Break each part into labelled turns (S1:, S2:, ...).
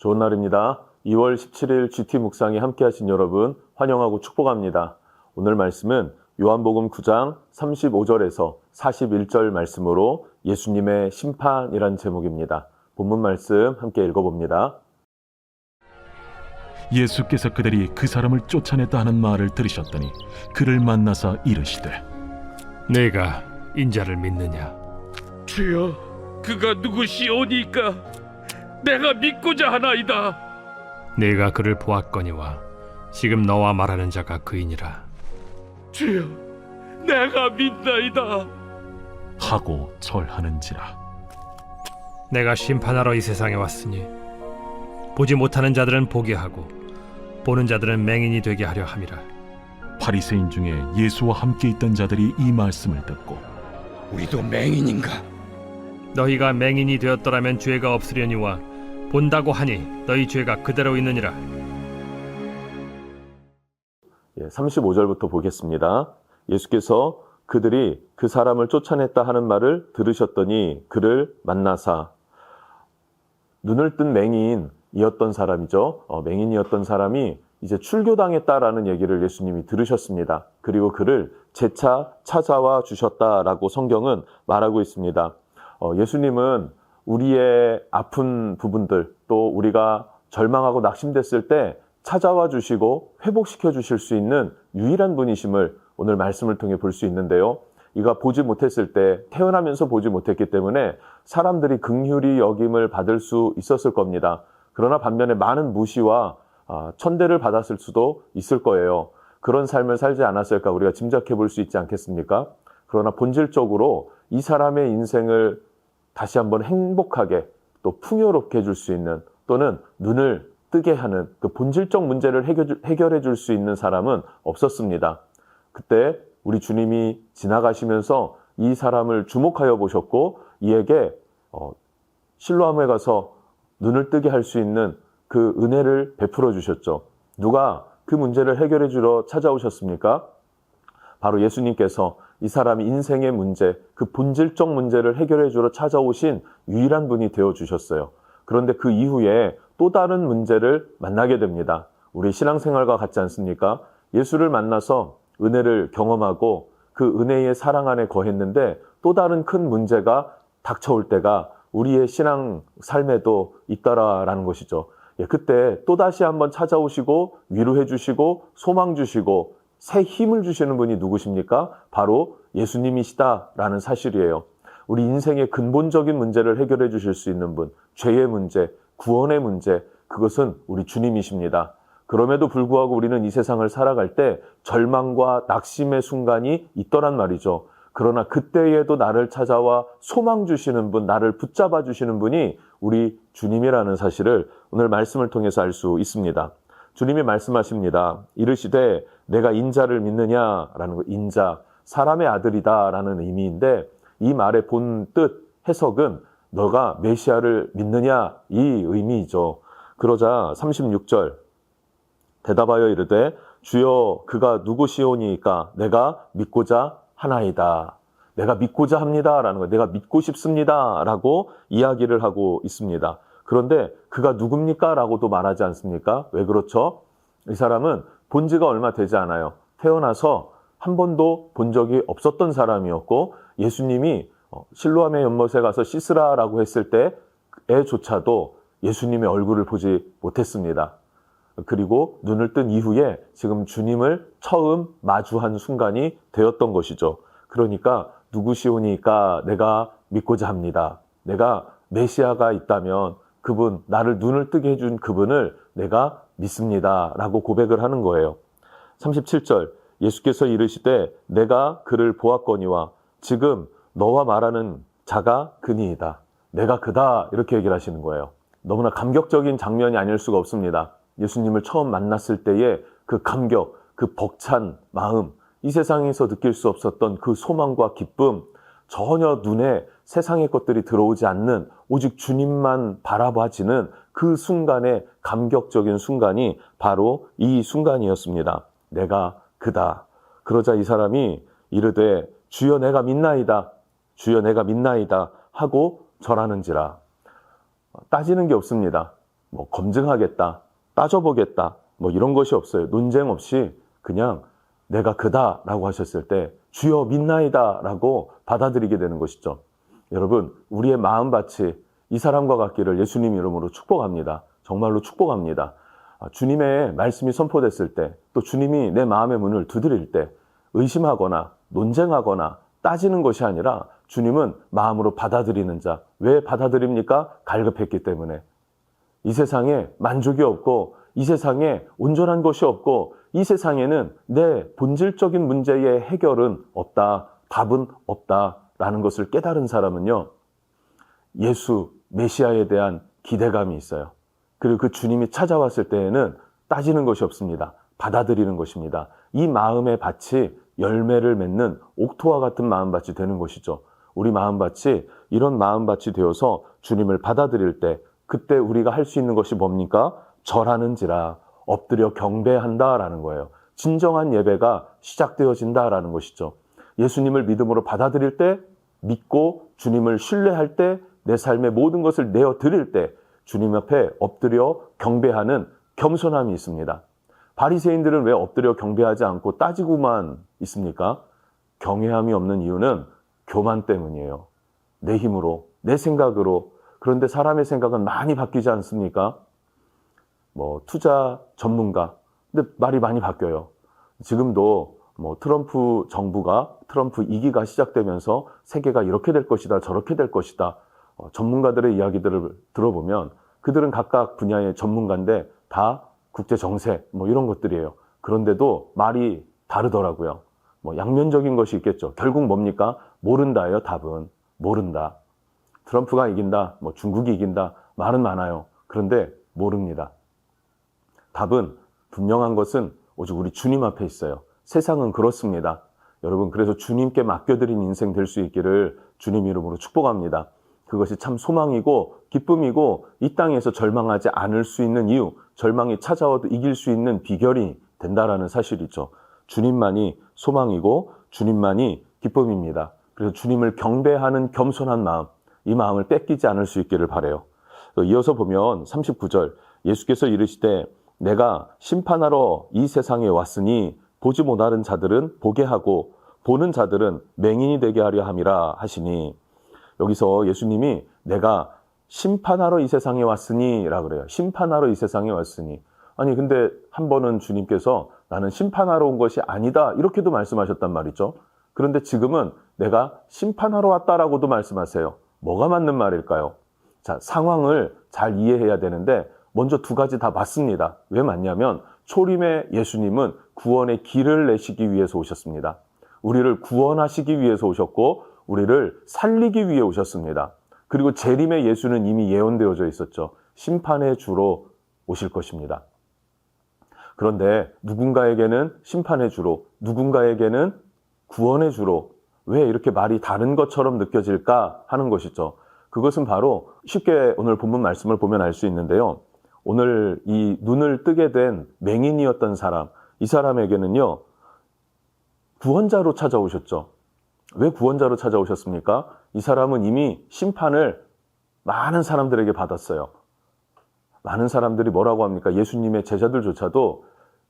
S1: 좋은 날입니다. 2월 17일 GT 묵상에 함께 하신 여러분 환영하고 축복합니다. 오늘 말씀은 요한복음 9장 35절에서 41절 말씀으로 예수님의 심판이란 제목입니다. 본문 말씀 함께 읽어봅니다.
S2: 예수께서 그들이 그 사람을 쫓아냈다 하는 말을 들으셨더니 그를 만나사 이르시되
S3: 내가 인자를 믿느냐?
S4: 주여, 그가 누구시오니까 내가 믿고자 하나이다.
S3: 내가 그를 보았거니와 지금 너와 말하는 자가 그이니라.
S4: 주여, 내가 믿나이다.
S2: 하고 절하는지라
S3: 내가 심판하러 이 세상에 왔으니 보지 못하는 자들은 보게 하고 보는 자들은 맹인이 되게 하려 함이라.
S2: 바리새인 중에 예수와 함께 있던 자들이 이 말씀을 듣고
S4: 우리도 맹인인가?
S3: 너희가 맹인이 되었더라면 죄가 없으려니와 본다고 하니 너희 죄가 그대로 있느니라.
S1: 예, 35절부터 보겠습니다. 예수께서 그들이 그 사람을 쫓아냈다 하는 말을 들으셨더니 그를 만나사 눈을 뜬 맹인이었던 사람이죠. 어, 맹인이었던 사람이 이제 출교당했다라는 얘기를 예수님이 들으셨습니다. 그리고 그를 재차 찾아와 주셨다라고 성경은 말하고 있습니다. 어, 예수님은 우리의 아픈 부분들 또 우리가 절망하고 낙심됐을 때 찾아와 주시고 회복시켜 주실 수 있는 유일한 분이심을 오늘 말씀을 통해 볼 수 있는데요. 이가 보지 못했을 때 태어나면서 보지 못했기 때문에 사람들이 긍휼히 여김을 받을 수 있었을 겁니다. 그러나 반면에 많은 무시와 아, 천대를 받았을 수도 있을 거예요. 그런 삶을 살지 않았을까 우리가 짐작해 볼 수 있지 않겠습니까? 그러나 본질적으로 이 사람의 인생을 다시 한번 행복하게 또 풍요롭게 해줄 수 있는 또는 눈을 뜨게 하는 그 본질적 문제를 해결해 줄 수 있는 사람은 없었습니다. 그때 우리 주님이 지나가시면서 이 사람을 주목하여 보셨고 이에게 어, 실로암에 가서 눈을 뜨게 할 수 있는 그 은혜를 베풀어 주셨죠. 누가 그 문제를 해결해 주러 찾아오셨습니까? 바로 예수님께서 이 사람의 인생의 문제, 그 본질적 문제를 해결해 주러 찾아오신 유일한 분이 되어 주셨어요. 그런데 그 이후에 또 다른 문제를 만나게 됩니다. 우리 신앙생활과 같지 않습니까? 예수를 만나서 은혜를 경험하고 그 은혜의 사랑 안에 거했는데 또 다른 큰 문제가 닥쳐올 때가 우리의 신앙 삶에도 있다라는 것이죠. 예, 그때 또 다시 한번 찾아오시고 위로해 주시고 소망 주시고 새 힘을 주시는 분이 누구십니까? 바로 예수님이시다라는 사실이에요. 우리 인생의 근본적인 문제를 해결해 주실 수 있는 분, 죄의 문제, 구원의 문제, 그것은 우리 주님이십니다. 그럼에도 불구하고 우리는 이 세상을 살아갈 때 절망과 낙심의 순간이 있더란 말이죠. 그러나 그때에도 나를 찾아와 소망 주시는 분, 나를 붙잡아 주시는 분이 우리 주님이라는 사실을 오늘 말씀을 통해서 알 수 있습니다. 주님이 말씀하십니다. 이르시되 내가 인자를 믿느냐라는 거 인자 사람의 아들이다라는 의미인데 이 말의 본 뜻 해석은 너가 메시아를 믿느냐 이 의미이죠. 그러자 36절 대답하여 이르되 주여 그가 누구시오니까 내가 믿고자 하나이다. 내가 믿고자 합니다라는 거 내가 믿고 싶습니다라고 이야기를 하고 있습니다. 그런데 그가 누굽니까라고도 말하지 않습니까? 왜 그렇죠? 이 사람은 본 지가 얼마 되지 않아요. 태어나서 한 번도 본 적이 없었던 사람이었고 예수님이 어, 실로암의 연못에 가서 씻으라라고 했을 때에조차도 예수님의 얼굴을 보지 못했습니다. 그리고 눈을 뜬 이후에 지금 주님을 처음 마주한 순간이 되었던 것이죠. 그러니까 누구시오니까 내가 믿고자 합니다. 내가 메시아가 있다면 그분, 나를 눈을 뜨게 해준 그분을 내가 믿습니다. 라고 고백을 하는 거예요. 37절, 예수께서 이르시되 내가 그를 보았거니와 지금 너와 말하는 자가 그니이다. 내가 그다. 이렇게 얘기를 하시는 거예요. 너무나 감격적인 장면이 아닐 수가 없습니다. 예수님을 처음 만났을 때의 그 감격, 그 벅찬 마음, 이 세상에서 느낄 수 없었던 그 소망과 기쁨, 전혀 눈에 세상의 것들이 들어오지 않는 오직 주님만 바라봐지는 그 순간의 감격적인 순간이 바로 이 순간이었습니다. 내가 그다. 그러자 이 사람이 이르되 주여 내가 믿나이다. 주여 내가 믿나이다. 하고 절하는지라. 따지는 게 없습니다. 뭐 검증하겠다, 따져보겠다, 뭐 이런 것이 없어요. 논쟁 없이 그냥 내가 그다라고 하셨을 때 주여 믿나이다라고 받아들이게 되는 것이죠. 여러분, 우리의 마음밭이 이 사람과 같기를 예수님 이름으로 축복합니다. 정말로 축복합니다. 아, 주님의 말씀이 선포됐을 때, 또 주님이 내 마음의 문을 두드릴 때, 의심하거나 논쟁하거나 따지는 것이 아니라 주님은 마음으로 받아들이는 자. 왜 받아들입니까? 갈급했기 때문에. 이 세상에 만족이 없고, 이 세상에 온전한 것이 없고, 이 세상에는 내 본질적인 문제의 해결은 없다. 답은 없다. 라는 것을 깨달은 사람은요, 예수, 메시아에 대한 기대감이 있어요. 그리고 그 주님이 찾아왔을 때에는 따지는 것이 없습니다. 받아들이는 것입니다. 이 마음의 밭이 열매를 맺는 옥토와 같은 마음밭이 되는 것이죠. 우리 마음밭이 이런 마음밭이 되어서 주님을 받아들일 때 그때 우리가 할 수 있는 것이 뭡니까? 절하는지라 엎드려 경배한다라는 거예요. 진정한 예배가 시작되어진다라는 것이죠. 예수님을 믿음으로 받아들일 때 믿고 주님을 신뢰할 때 내 삶의 모든 것을 내어 드릴 때 주님 앞에 엎드려 경배하는 겸손함이 있습니다. 바리새인들은 왜 엎드려 경배하지 않고 따지고만 있습니까? 경외함이 없는 이유는 교만 때문이에요. 내 힘으로, 내 생각으로. 그런데 사람의 생각은 많이 바뀌지 않습니까? 뭐 투자 전문가. 근데 말이 많이 바뀌어요. 지금도 뭐 트럼프 정부가 트럼프 2기가 시작되면서 세계가 이렇게 될 것이다, 저렇게 될 것이다. 어, 전문가들의 이야기들을 들어보면 그들은 각각 분야의 전문가인데 다 국제 정세 뭐 이런 것들이에요. 그런데도 말이 다르더라고요. 뭐 양면적인 것이 있겠죠. 결국 뭡니까? 모른다예요, 답은. 모른다. 트럼프가 이긴다, 뭐 중국이 이긴다, 말은 많아요. 그런데 모릅니다. 답은 분명한 것은 오직 우리 주님 앞에 있어요. 세상은 그렇습니다. 여러분, 그래서 주님께 맡겨드린 인생 될 수 있기를 주님 이름으로 축복합니다. 그것이 참 소망이고 기쁨이고 이 땅에서 절망하지 않을 수 있는 이유, 절망이 찾아와도 이길 수 있는 비결이 된다라는 사실이죠. 주님만이 소망이고 주님만이 기쁨입니다. 그래서 주님을 경배하는 겸손한 마음, 이 마음을 뺏기지 않을 수 있기를 바래요. 또 이어서 보면 39절 예수께서 이르시되 내가 심판하러 이 세상에 왔으니 보지 못하는 자들은 보게 하고 보는 자들은 맹인이 되게 하려 함이라 하시니 여기서 예수님이 내가 심판하러 이 세상에 왔으니라 그래요. 심판하러 이 세상에 왔으니. 아니 근데 한 번은 주님께서 나는 심판하러 온 것이 아니다 이렇게도 말씀하셨단 말이죠. 그런데 지금은 내가 심판하러 왔다라고도 말씀하세요. 뭐가 맞는 말일까요? 자, 상황을 잘 이해해야 되는데 먼저 두 가지 다 맞습니다. 왜 맞냐면 초림의 예수님은 구원의 길을 내시기 위해서 오셨습니다. 우리를 구원하시기 위해서 오셨고 우리를 살리기 위해 오셨습니다. 그리고 재림의 예수는 이미 예언되어져 있었죠. 심판의 주로 오실 것입니다. 그런데 누군가에게는 심판의 주로, 누군가에게는 구원의 주로 왜 이렇게 말이 다른 것처럼 느껴질까 하는 것이죠. 그것은 바로 쉽게 오늘 본문 말씀을 보면 알 수 있는데요. 오늘 이 눈을 뜨게 된 맹인이었던 사람, 이 사람에게는요, 구원자로 찾아오셨죠. 왜 구원자로 찾아오셨습니까? 이 사람은 이미 심판을 많은 사람들에게 받았어요. 많은 사람들이 뭐라고 합니까? 예수님의 제자들조차도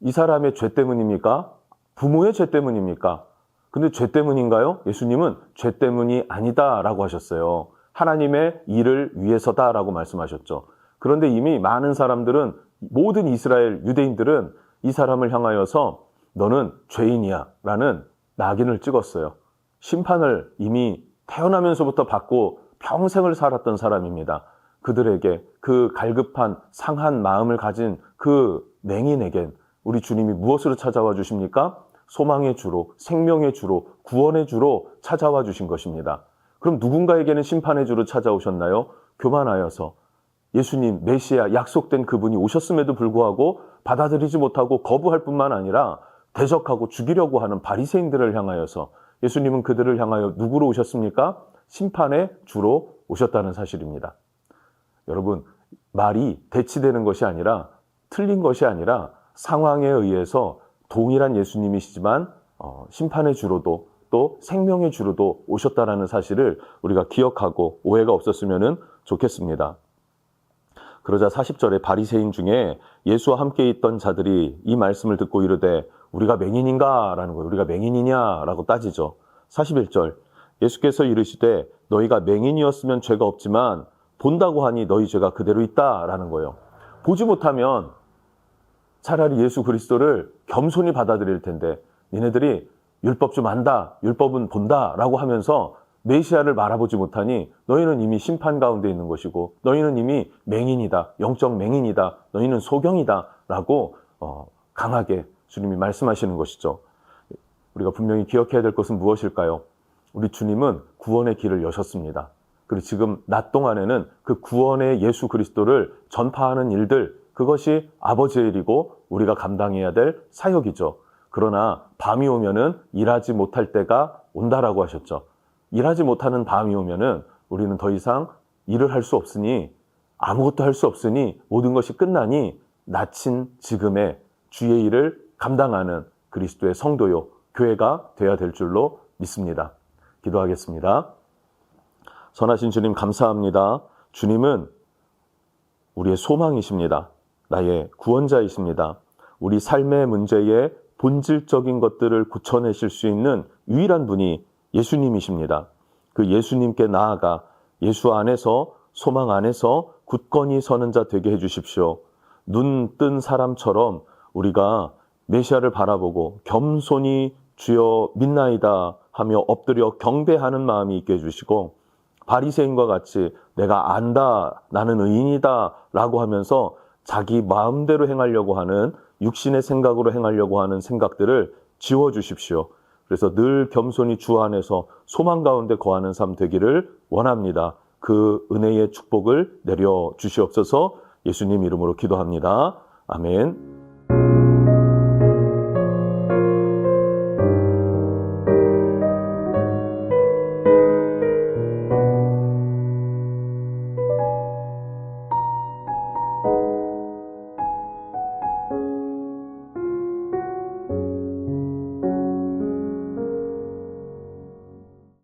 S1: 이 사람의 죄 때문입니까? 부모의 죄 때문입니까? 근데 죄 때문인가요? 예수님은 죄 때문이 아니다라고 하셨어요. 하나님의 일을 위해서다라고 말씀하셨죠. 그런데 이미 많은 사람들은 모든 이스라엘 유대인들은 이 사람을 향하여서 너는 죄인이야 라는 낙인을 찍었어요. 심판을 이미 태어나면서부터 받고 평생을 살았던 사람입니다. 그들에게 그 갈급한 상한 마음을 가진 그 맹인에겐 우리 주님이 무엇으로 찾아와 주십니까? 소망의 주로, 생명의 주로, 구원의 주로 찾아와 주신 것입니다. 그럼 누군가에게는 심판의 주로 찾아오셨나요? 교만하여서 예수님, 메시아, 약속된 그분이 오셨음에도 불구하고 받아들이지 못하고 거부할 뿐만 아니라 대적하고 죽이려고 하는 바리새인들을 향하여서 예수님은 그들을 향하여 누구로 오셨습니까? 심판의 주로 오셨다는 사실입니다. 여러분, 말이 대치되는 것이 아니라 틀린 것이 아니라 상황에 의해서 동일한 예수님이시지만 어, 심판의 주로도 또 생명의 주로도 오셨다라는 사실을 우리가 기억하고 오해가 없었으면 좋겠습니다. 그러자 40절에 바리새인 중에 예수와 함께 있던 자들이 이 말씀을 듣고 이르되 우리가 맹인인가 라는 거예요. 우리가 맹인이냐 라고 따지죠. 41절 예수께서 이르시되 너희가 맹인이었으면 죄가 없지만 본다고 하니 너희 죄가 그대로 있다 라는 거예요. 보지 못하면 차라리 예수 그리스도를 겸손히 받아들일 텐데 니네들이 율법 좀 안다, 율법은 본다 라고 하면서 메시아를 말아보지 못하니 너희는 이미 심판 가운데 있는 것이고 너희는 이미 맹인이다, 영적 맹인이다, 너희는 소경이다 라고 어, 강하게 주님이 말씀하시는 것이죠. 우리가 분명히 기억해야 될 것은 무엇일까요? 우리 주님은 구원의 길을 여셨습니다. 그리고 지금 낮 동안에는 그 구원의 예수 그리스도를 전파하는 일들, 그것이 아버지의 일이고 우리가 감당해야 될 사역이죠. 그러나 밤이 오면은 일하지 못할 때가 온다라고 하셨죠. 일하지 못하는 밤이 오면은 우리는 더 이상 일을 할 수 없으니 아무것도 할 수 없으니 모든 것이 끝나니 나친 지금의 주의 일을 감당하는 그리스도의 성도요, 교회가 되어야 될 줄로 믿습니다. 기도하겠습니다. 선하신 주님 감사합니다. 주님은 우리의 소망이십니다. 나의 구원자이십니다. 우리 삶의 문제에 본질적인 것들을 고쳐내실 수 있는 유일한 분이 예수님이십니다. 그 예수님께 나아가 예수 안에서 소망 안에서 굳건히 서는 자 되게 해주십시오. 눈 뜬 사람처럼 우리가 메시아를 바라보고 겸손히 주여 믿나이다 하며 엎드려 경배하는 마음이 있게 해주시고 바리새인과 같이 내가 안다 나는 의인이다 라고 하면서 자기 마음대로 행하려고 하는 육신의 생각으로 행하려고 하는 생각들을 지워 주십시오. 그래서 늘 겸손히 주 안에서 소망 가운데 거하는 삶 되기를 원합니다. 그 은혜의 축복을 내려 주시옵소서 예수님 이름으로 기도합니다. 아멘.